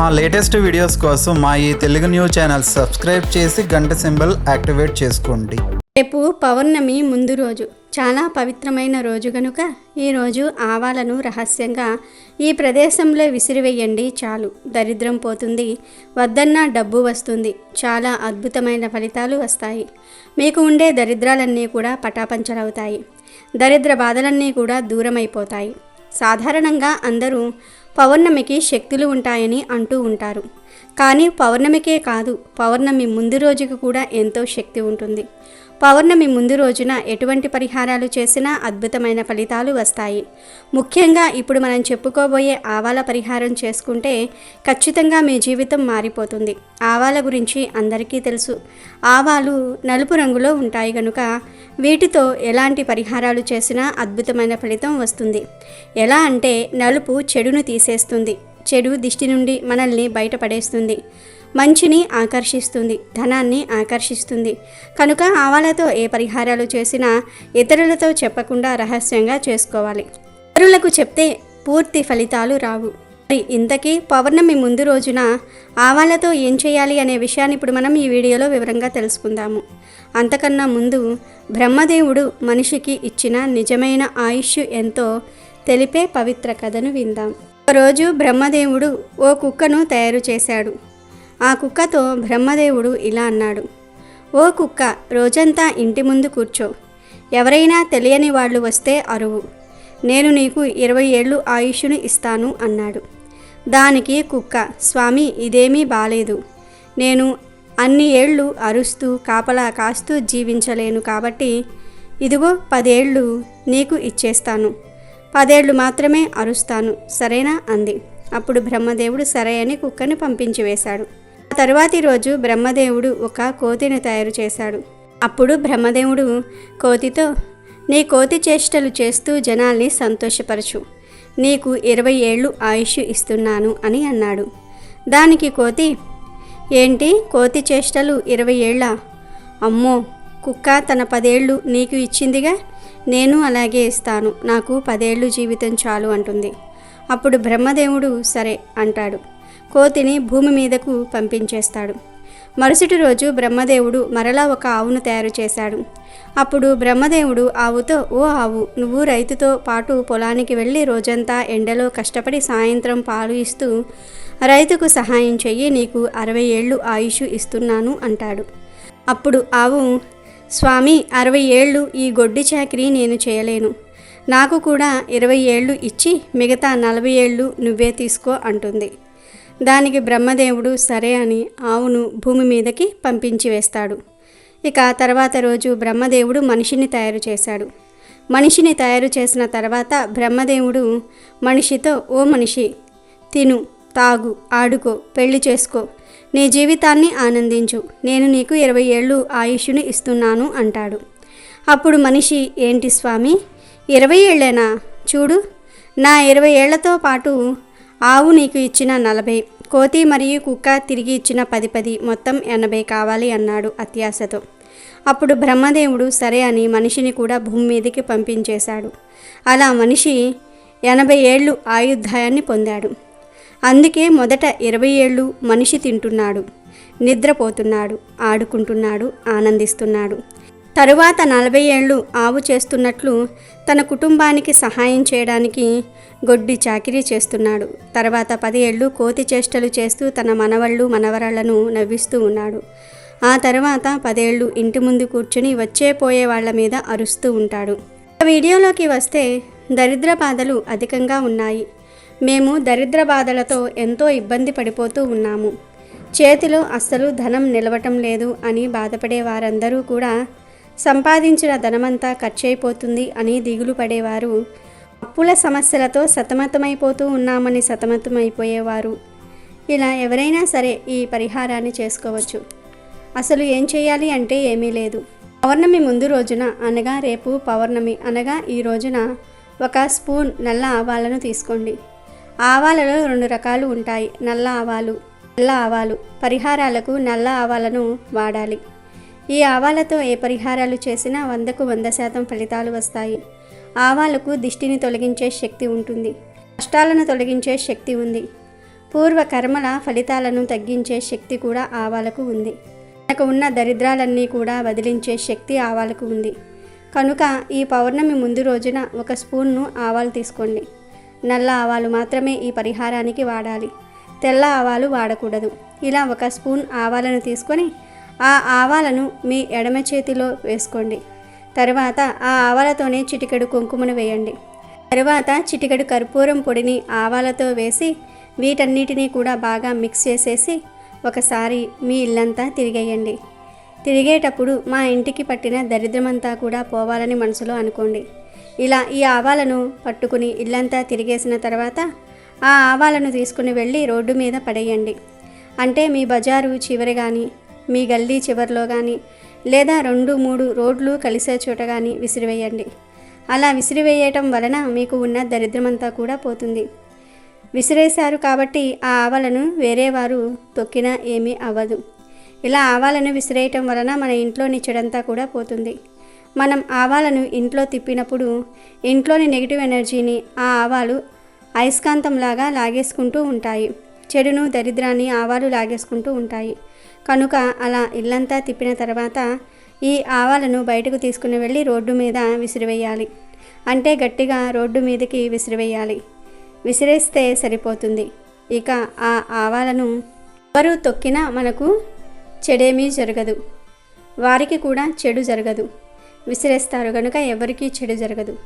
మా latest videos కోసం మా ఈ తెలుగు న్యూస్ ఛానల్ సబ్స్క్రైబ్ చేసి గంట సింబల్ యాక్టివేట్ చేసుకోండి. రేపు పౌర్ణమి ముందు రోజు చాలా పవిత్రమైన రోజు గనుక ఈరోజు ఆవాలను రహస్యంగా ఈ ప్రదేశంలో విసిరివేయండి చాలు. దరిద్రం పోతుంది వద్దన్నా డబ్బు వస్తుంది చాలా అద్భుతమైన ఫలితాలు వస్తాయి. మీకు ఉండే దరిద్రాలన్నీ కూడా పటాపంచలవుతాయి దరిద్ర బాధలన్నీ కూడా దూరమైపోతాయి. సాధారణంగా అందరూ పౌర్ణమికి శక్తులు ఉంటాయని అంటూ ఉంటారు. కానీ పౌర్ణమికే కాదు పౌర్ణమి ముందు రోజుకు కూడా ఎంతో శక్తి ఉంటుంది. పౌర్ణమి ముందు రోజున ఎటువంటి పరిహారాలు చేసినా అద్భుతమైన ఫలితాలు వస్తాయి. ముఖ్యంగా ఇప్పుడు మనం చెప్పుకోబోయే ఆవాల పరిహారం చేసుకుంటే ఖచ్చితంగా మీ జీవితం మారిపోతుంది. ఆవాల గురించి అందరికీ తెలుసు. ఆవాలు నలుపు రంగులో ఉంటాయి కనుక వీటితో ఎలాంటి పరిహారాలు చేసినా అద్భుతమైన ఫలితం వస్తుంది. ఎలా అంటే నలుపు చెడును తీసేస్తుంది. చెడు దిష్టి నుండి మనల్ని బయటపడేస్తుంది. మంచిని ఆకర్షిస్తుంది ధనాన్ని ఆకర్షిస్తుంది. కనుక ఆవాలతో ఏ పరిహారాలు చేసినా ఇతరులతో చెప్పకుండా రహస్యంగా చేసుకోవాలి. ఇతరులకు చెప్తే పూర్తి ఫలితాలు రావు. మరి ఇంతకీ పౌర్ణమి ముందు రోజున ఆవాలతో ఏం చేయాలి అనే విషయాన్ని ఇప్పుడు మనం ఈ వీడియోలో వివరంగా తెలుసుకుందాము. అంతకన్నా ముందు బ్రహ్మదేవుడు మనిషికి ఇచ్చిన నిజమైన ఆయుష్ ఎంతో తెలిపే పవిత్ర కథను విందాం. ఒకరోజు బ్రహ్మదేవుడు ఓ కుక్కను తయారు చేశాడు. ఆ కుక్కతో బ్రహ్మదేవుడు ఇలా అన్నాడు. ఓ కుక్క రోజంతా ఇంటి ముందు కూర్చో. ఎవరైనా తెలియని వాళ్ళు వస్తే అరువు. నేను నీకు ఇరవై ఏళ్ళు ఆయుష్ను ఇస్తాను అన్నాడు. దానికి కుక్క స్వామి ఇదేమీ బాలేదు. నేను అన్ని ఏళ్ళు అరుస్తూ కాపలా కాస్తూ జీవించలేను కాబట్టి ఇదిగో పదేళ్ళు నీకు ఇచ్చేస్తాను. పదేళ్ళు మాత్రమే అరుస్తాను. సరేనా? అంది. అప్పుడు బ్రహ్మదేవుడు సరే అని కుక్కని పంపించి వేశాడు. తరువాతి రోజు బ్రహ్మదేవుడు ఒక కోతిని తయారు చేశాడు. అప్పుడు బ్రహ్మదేవుడు కోతితో నీ కోతి చేష్టలు చేస్తూ జనాల్ని సంతోషపరచు. నీకు ఇరవై ఏళ్ళు ఆయుష్ ఇస్తున్నాను అని అన్నాడు. దానికి కోతి ఏంటి కోతి చేష్టలు ఇరవై ఏళ్ళ? అమ్మో కుక్క తన పదేళ్ళు నీకు ఇచ్చిందిగా? నేను అలాగే ఇస్తాను. నాకు పదేళ్ళు జీవితం చాలు అంటుంది. అప్పుడు బ్రహ్మదేవుడు సరే అంటాడు. కోతిని భూమి మీదకు పంపించేస్తాడు. మరుసటి రోజు బ్రహ్మదేవుడు మరలా ఒక ఆవును తయారు చేశాడు. అప్పుడు బ్రహ్మదేవుడు ఆవుతో ఓ ఆవు నువ్వు రైతుతో పాటు పొలానికి వెళ్ళి రోజంతా ఎండలో కష్టపడి సాయంత్రం పాలు ఇస్తూ రైతుకు సహాయం చెయ్యి నీకు అరవై ఏళ్ళు ఆయుష్ ఇస్తున్నాను అంటాడు. అప్పుడు ఆవు స్వామి అరవై ఏళ్ళు ఈ గొడ్డి చాకరీ నేను చేయలేను. నాకు కూడా ఇరవై ఏళ్ళు ఇచ్చి మిగతా నలభై ఏళ్ళు నువ్వే తీసుకో అంటుంది. దానికి బ్రహ్మదేవుడు సరే అని ఆవును భూమి మీదకి పంపించి వేస్తాడు. ఇక తర్వాత రోజు బ్రహ్మదేవుడు మనిషిని తయారు చేశాడు. మనిషిని తయారు చేసిన తర్వాత బ్రహ్మదేవుడు మనిషితో ఓ మనిషి తిను తాగు ఆడుకో పెళ్ళి చేసుకో. నీ జీవితాన్ని ఆనందించు. నేను నీకు ఇరవై ఏళ్ళు ఆయుష్ను ఇస్తున్నాను అంటాడు. అప్పుడు మనిషి ఏంటి స్వామి ఇరవై ఏళ్ళేనా? చూడు నా ఇరవై ఏళ్ళతో పాటు ఆవు నీకు ఇచ్చిన నలభై కోతి మరియు కుక్క తిరిగి ఇచ్చిన పది పది మొత్తం ఎనభై కావాలి అన్నాడు అత్యాశతో. అప్పుడు బ్రహ్మదేవుడు సరే అని మనిషిని కూడా భూమి మీదకి పంపించేశాడు. అలా మనిషి ఎనభై ఏళ్ళు ఆయుర్దాయాన్ని పొందాడు. అందుకే మొదట ఇరవై ఏళ్ళు మనిషి తింటున్నాడు నిద్రపోతున్నాడు ఆడుకుంటున్నాడు ఆనందిస్తున్నాడు. తరువాత నలభై ఏళ్ళు ఆవు చేస్తున్నట్లు తన కుటుంబానికి సహాయం చేయడానికి గొడ్డి చాకిరీ చేస్తున్నాడు. తర్వాత పది ఏళ్ళు కోతి చేష్టలు చేస్తూ తన మనవళ్ళు మనవరాళ్ళను నవ్విస్తూ ఉన్నాడు. ఆ తర్వాత పదేళ్ళు ఇంటి ముందు కూర్చుని వచ్చే పోయే వాళ్ళ మీద అరుస్తూ ఉంటాడు. వీడియోలోకి వస్తే దరిద్ర బాధలు అధికంగా ఉన్నాయి. మేము దరిద్ర బాధలతో ఎంతో ఇబ్బంది పడిపోతూ ఉన్నాము. చేతిలో అస్సలు ధనం నిలవటం లేదు అని బాధపడే వారందరూ కూడా సంపాదించిన ధనమంతా ఖర్చయిపోతుంది అని దిగులు పడేవారు. అప్పుల సమస్యలతో సతమతమైపోతూ ఉన్నామని సతమతమైపోయేవారు. ఇలా ఎవరైనా సరే ఈ పరిహారాన్ని చేసుకోవచ్చు. అసలు ఏం చేయాలి అంటే ఏమీ లేదు. పౌర్ణమి ముందు రోజున అనగా రేపు పౌర్ణమి అనగా ఈ రోజున ఒక స్పూన్ నల్ల ఆవాలను తీసుకోండి. ఆవాలలో రెండు రకాలు ఉంటాయి. నల్ల ఆవాలు నల్ల ఆవాలు. పరిహారాలకు నల్ల ఆవాలను వాడాలి. ఈ ఆవాలతో ఏ పరిహారాలు చేసినా వందకు వంద శాతం ఫలితాలు వస్తాయి. ఆవాలకు దిష్టిని తొలగించే శక్తి ఉంటుంది. కష్టాలను తొలగించే శక్తి ఉంది. పూర్వ కర్మల ఫలితాలను తగ్గించే శక్తి కూడా ఆవాలకు ఉంది. మనకు ఉన్న దరిద్రాలన్నీ కూడా వదిలించే శక్తి ఆవాలకు ఉంది. కనుక ఈ పౌర్ణమి ముందు రోజున ఒక స్పూన్ను ఆవాలు తీసుకోండి. నల్ల ఆవాలు మాత్రమే ఈ పరిహారానికి వాడాలి. తెల్ల ఆవాలు వాడకూడదు. ఇలా ఒక స్పూన్ ఆవాలను తీసుకొని ఆ ఆవాలను మీ ఎడమ చేతిలో వేసుకోండి. తర్వాత ఆ ఆవాలతోనే చిటికెడు కుంకుమను వేయండి. తర్వాత చిటికెడు కర్పూరం పొడిని ఆవాలతో వేసి వీటన్నిటినీ కూడా బాగా మిక్స్ చేసేసి ఒకసారి మీ ఇల్లంతా తిరిగేయండి. తిరిగేటప్పుడు మా ఇంటికి పట్టిన దరిద్రమంతా కూడా పోవాలని మనసులో అనుకోండి. ఇలా ఈ ఆవాలను పట్టుకుని ఇల్లంతా తిరిగేసిన తర్వాత ఆ ఆవాలను తీసుకుని వెళ్ళి రోడ్డు మీద పడేయండి. అంటే మీ బజారు చివరి కానీ మీ గల్లీ చివరిలో కానీ లేదా రెండు మూడు రోడ్లు కలిసే చోట కానీ విసిరివేయండి. అలా విసిరివేయటం వలన మీకు ఉన్న దరిద్రమంతా కూడా పోతుంది. విసిరేశారు కాబట్టి ఆ ఆవలను వేరే వారు తొక్కినా ఏమీ అవ్వదు. ఇలా ఆవాలను విసిరేయటం వలన మన ఇంట్లోని చెడంతా కూడా పోతుంది. మనం ఆవాలను ఇంట్లో తిప్పినప్పుడు ఇంట్లోని నెగిటివ్ ఎనర్జీని ఆ ఆవాలు అయస్కాంతంలాగా లాగేసుకుంటూ ఉంటాయి. చెడును దరిద్రాన్ని ఆవాలు లాగేసుకుంటూ ఉంటాయి. కనుక అలా ఇల్లంతా తిప్పిన తర్వాత ఈ ఆవాలను బయటకు తీసుకుని వెళ్ళి రోడ్డు మీద విసిరివేయాలి. అంటే గట్టిగా రోడ్డు మీదకి విసిరివేయాలి. విసిరేస్తే సరిపోతుంది. ఇక ఆ ఆవాలను ఎవరు తొక్కినా మనకు చెడేమీ జరగదు. వారికి కూడా చెడు జరగదు. విసిరేస్తారు కనుక ఎవరికీ చెడు జరగదు.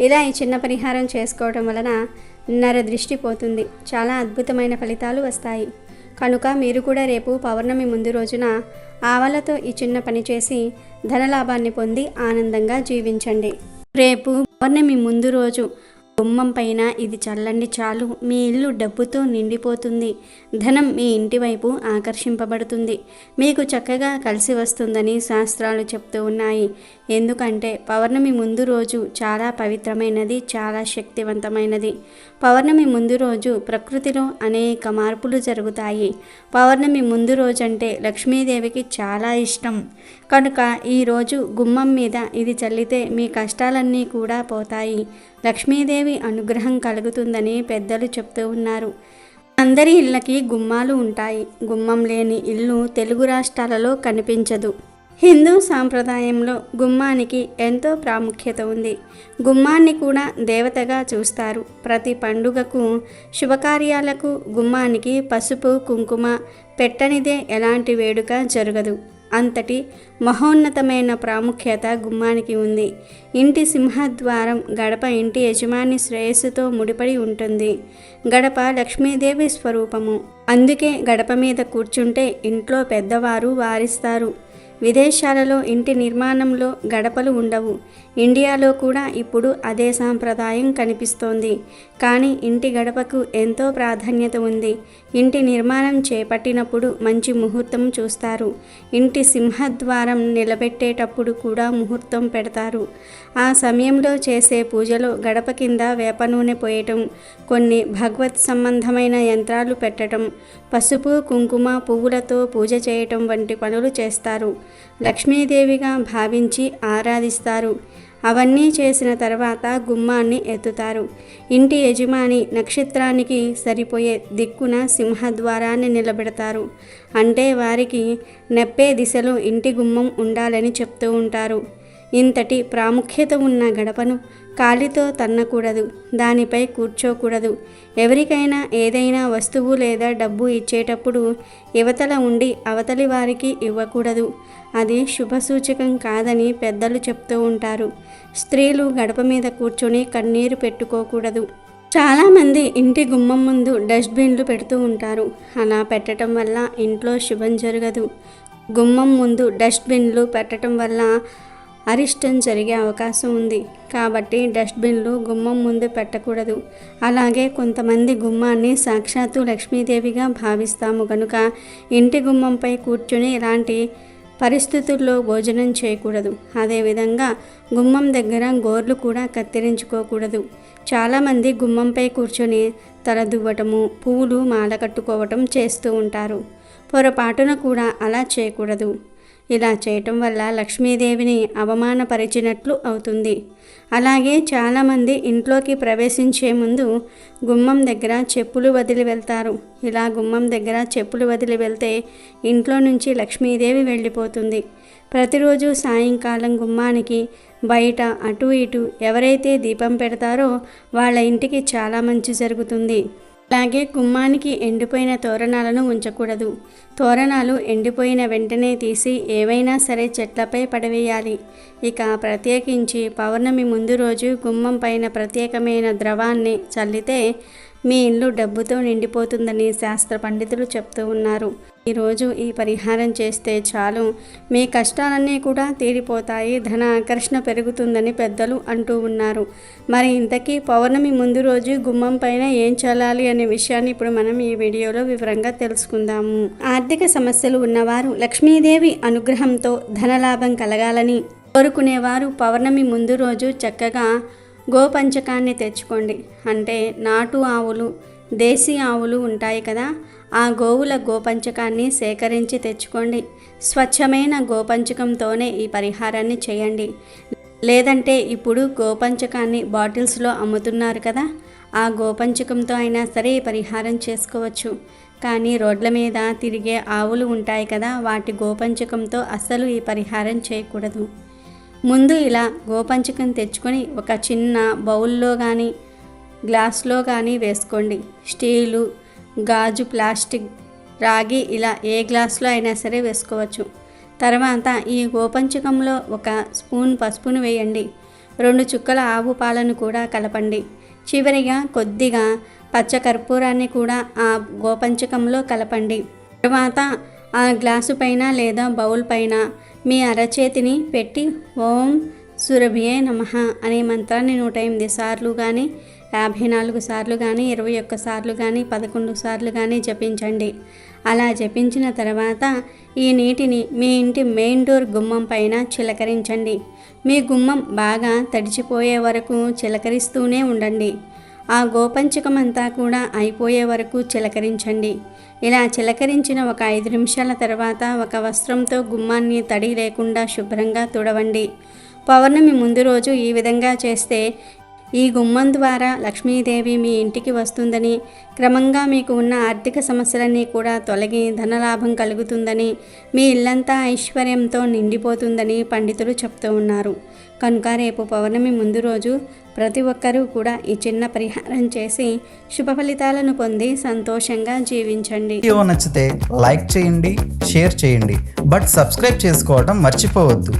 ఇలా ఈ చిన్న పరిహారం చేసుకోవడం వలన నర దృష్టి పోతుంది. చాలా అద్భుతమైన ఫలితాలు వస్తాయి. కనుక మీరు కూడా రేపు పౌర్ణమి ముందు రోజున ఆవలతో ఈ చిన్న పని చేసి ధనలాభాన్ని పొంది ఆనందంగా జీవించండి. రేపు పౌర్ణమి ముందు రోజు గుమ్మం పైన ఇది చల్లండి చాలు. మీ ఇల్లు డబ్బుతో నిండిపోతుంది. ధనం మీ ఇంటి వైపు ఆకర్షింపబడుతుంది. మీకు చక్కగా కలిసి వస్తుందని శాస్త్రాలు చెప్తూ ఉన్నాయి. ఎందుకంటే పౌర్ణమి ముందు రోజు చాలా పవిత్రమైనది చాలా శక్తివంతమైనది. పౌర్ణమి ముందు రోజు ప్రకృతిలో అనేక మార్పులు జరుగుతాయి. పౌర్ణమి ముందు రోజు అంటే లక్ష్మీదేవికి చాలా ఇష్టం. కనుక ఈరోజు గుమ్మం మీద ఇది చల్లితే మీ కష్టాలన్నీ కూడా పోతాయి. లక్ష్మీదేవి అనుగ్రహం కలుగుతుందని పెద్దలు చెప్తూ ఉన్నారు. అందరి ఇళ్ళకి గుమ్మాలు ఉంటాయి. గుమ్మం లేని ఇల్లు తెలుగు రాష్ట్రాలలో కనిపించదు. హిందూ సాంప్రదాయంలో గుమ్మానికి ఎంతో ప్రాముఖ్యత ఉంది. గుమ్మాన్ని కూడా దేవతగా చూస్తారు. ప్రతి పండుగకు శుభకార్యాలకు గుమ్మానికి పసుపు కుంకుమ పెట్టనిదే ఎలాంటి వేడుక జరగదు. అంతటి మహోన్నతమైన ప్రాముఖ్యత గుమ్మానికి ఉంది. ఇంటి సింహద్వారం గడప ఇంటి యజమాని శ్రేయస్సుతో ముడిపడి ఉంటుంది. గడప లక్ష్మీదేవి స్వరూపము. అందుకే గడప మీద కూర్చుంటే ఇంట్లో పెద్దవారు వారిస్తారు. విదేశాలలో ఇంటి నిర్మాణంలో గడపలు ఉండవు. ఇండియాలో కూడా ఇప్పుడు అదే సాంప్రదాయం కనిపిస్తోంది. కానీ ఇంటి గడపకు ఎంతో ప్రాధాన్యత ఉంది. ఇంటి నిర్మాణం చేపట్టినప్పుడు మంచి ముహూర్తం చూస్తారు. ఇంటి సింహద్వారం నిలబెట్టేటప్పుడు కూడా ముహూర్తం పెడతారు. ఆ సమయంలో చేసే పూజలో గడప కింద వేప నూనె పోయటం కొన్ని భగవత్ సంబంధమైన యంత్రాలు పెట్టడం పసుపు కుంకుమ పువ్వులతో పూజ చేయటం వంటి పనులు చేస్తారు. లక్ష్మీదేవిగా భావించి ఆరాధిస్తారు. అవన్నీ చేసిన తర్వాత గుమ్మాన్ని ఎత్తుతారు. ఇంటి యజమాని నక్షత్రానికి సరిపోయే దిక్కున సింహద్వారాన్ని నిలబెడతారు. అంటే వారికి నెప్పే దిశలో ఇంటి గుమ్మం ఉండాలని చెప్తూ ఉంటారు. ఇంతటి ప్రాముఖ్యత ఉన్న గడపను కాలితో తన్నకూడదు దానిపై కూర్చోకూడదు. ఎవరికైనా ఏదైనా వస్తువు లేదా డబ్బు ఇచ్చేటప్పుడు యువతల ఉండి అవతలి వారికి ఇవ్వకూడదు. అది శుభసూచకం కాదని పెద్దలు చెప్తూ ఉంటారు. స్త్రీలు గడప మీద కూర్చొని కన్నీరు పెట్టుకోకూడదు. చాలామంది ఇంటి గుమ్మం ముందు డస్ట్బిన్లు పెడుతూ ఉంటారు. అలా పెట్టడం వల్ల ఇంట్లో శుభం జరగదు. గుమ్మం ముందు డస్ట్బిన్లు పెట్టడం వల్ల అరిష్టం జరిగే అవకాశం ఉంది. కాబట్టి డస్ట్బిన్లు గుమ్మం ముందు పెట్టకూడదు. అలాగే కొంతమంది గుమ్మాన్ని సాక్షాత్తు లక్ష్మీదేవిగా భావిస్తాము కనుక ఇంటి గుమ్మంపై కూర్చుని ఇలాంటి పరిస్థితుల్లో భోజనం చేయకూడదు. అదేవిధంగా గుమ్మం దగ్గర గోర్లు కూడా కత్తిరించుకోకూడదు. చాలామంది గుమ్మంపై కూర్చొని తల దువ్వటము పువ్వులు మాల కట్టుకోవటం చేస్తూ ఉంటారు. పొరపాటున కూడా అలా చేయకూడదు. ఇలా చేయటం వల్ల లక్ష్మీదేవిని అవమానపరిచినట్లు అవుతుంది. అలాగే చాలామంది ఇంట్లోకి ప్రవేశించే ముందు గుమ్మం దగ్గర చెప్పులు వదిలి వెళ్తారు. ఇలా గుమ్మం దగ్గర చెప్పులు వదిలి వెళ్తే ఇంట్లో నుంచి లక్ష్మీదేవి వెళ్ళిపోతుంది. ప్రతిరోజు సాయంకాలం గుమ్మానికి బయట అటు ఇటు ఎవరైతే దీపం పెడతారో వాళ్ళ ఇంటికి చాలా మంచి జరుగుతుంది. అలాగే గుమ్మానికి ఎండిపోయిన తోరణాలను ఉంచకూడదు. తోరణాలు ఎండిపోయిన వెంటనే తీసి ఏవైనా సరే చెట్లపై పడవేయాలి. ఇక ప్రత్యేకించి పౌర్ణమి ముందు రోజు గుమ్మం పైన ప్రత్యేకమైన ద్రవాన్ని చల్లితే మీ ఇల్లు డబ్బుతో నిండిపోతుందని శాస్త్ర పండితులు చెప్తూ ఉన్నారు. ఈరోజు ఈ పరిహారం చేస్తే చాలు. మీ కష్టాలన్నీ కూడా తీరిపోతాయి. ధన ఆకర్షణ పెరుగుతుందని పెద్దలు అంటూ ఉన్నారు. మరి ఇంతకీ పౌర్ణమి ముందు రోజు గుమ్మం పైన ఏం చల్లాలి అనే విషయాన్ని ఇప్పుడు మనం ఈ వీడియోలో వివరంగా తెలుసుకుందాము. ఆర్థిక సమస్యలు ఉన్నవారు లక్ష్మీదేవి అనుగ్రహంతో ధనలాభం కలగాలని కోరుకునేవారు పౌర్ణమి ముందు రోజు చక్కగా గోపంచకాన్ని తెచ్చుకోండి. అంటే నాటు ఆవులు దేశీ ఆవులు ఉంటాయి కదా ఆ గోవుల గోపంచకాన్ని సేకరించి తెచ్చుకోండి. స్వచ్ఛమైన గోపంచకంతోనే ఈ పరిహారాన్ని చేయండి. లేదంటే ఇప్పుడు గోపంచకాన్ని బాటిల్స్లో అమ్ముతున్నారు కదా ఆ గోపంచకంతో అయినా సరే ఈ పరిహారం చేసుకోవచ్చు. కానీ రోడ్ల మీద తిరిగే ఆవులు ఉంటాయి కదా వాటి గోపంచకంతో అస్సలు ఈ పరిహారం చేయకూడదు. ముందు ఇలా గోపంచకం తెచ్చుకొని ఒక చిన్న బౌల్లో కానీ గ్లాస్లో కానీ వేసుకోండి. స్టీలు గాజు ప్లాస్టిక్ రాగి ఇలా ఏ గ్లాస్లో అయినా సరే వేసుకోవచ్చు. తర్వాత ఈ గోపంచకంలో ఒక స్పూన్ పసుపును వేయండి. రెండు చుక్కల ఆవు పాలను కూడా కలపండి. చివరిగా కొద్దిగా పచ్చకర్పూరాన్ని కూడా ఆ గోపంచకంలో కలపండి. తర్వాత ఆ గ్లాసు పైన లేదా బౌల్ పైన మీ అరచేతిని పెట్టి ఓం సురభియే నమ అనే మంత్రాన్ని నూట ఎనిమిది సార్లు కానీ యాభై నాలుగు సార్లు కానీ ఇరవై ఒక్క సార్లు కానీ పదకొండు సార్లు కానీ జపించండి. అలా జపించిన తర్వాత ఈ నీటిని మీ ఇంటి మెయిన్ డోర్ గుమ్మం పైన చిలకరించండి. మీ గుమ్మం బాగా తడిచిపోయే వరకు చిలకరిస్తూనే ఉండండి. ఆ గోపంచకం అంతా కూడా అయిపోయే వరకు చిలకరించండి. ఇలా చిలకరించిన ఒక ఐదు నిమిషాల తర్వాత ఒక వస్త్రంతో గుమ్మాన్ని తడి లేకుండా శుభ్రంగా తుడవండి. పౌర్ణమి ముందు రోజు ఈ విధంగా చేస్తే ఈ గుమ్మం ద్వారా లక్ష్మీదేవి మీ ఇంటికి వస్తుందని క్రమంగా మీకు ఉన్న ఆర్థిక సమస్యలన్నీ కూడా తొలగి ధనలాభం కలుగుతుందని మీ ఇల్లంతా ఐశ్వర్యంతో నిండిపోతుందని పండితులు చెప్తూ ఉన్నారు. కనుక రేపు పౌర్ణమి ముందు రోజు ప్రతి ఒక్కరూ కూడా ఈ చిన్న పరిహారం చేసి శుభ ఫలితాలను పొంది సంతోషంగా జీవించండి. వీడియో నచ్చితే లైక్ చేయండి షేర్ చేయండి. బట్ సబ్స్క్రైబ్ చేసుకోవడం మర్చిపోవద్దు.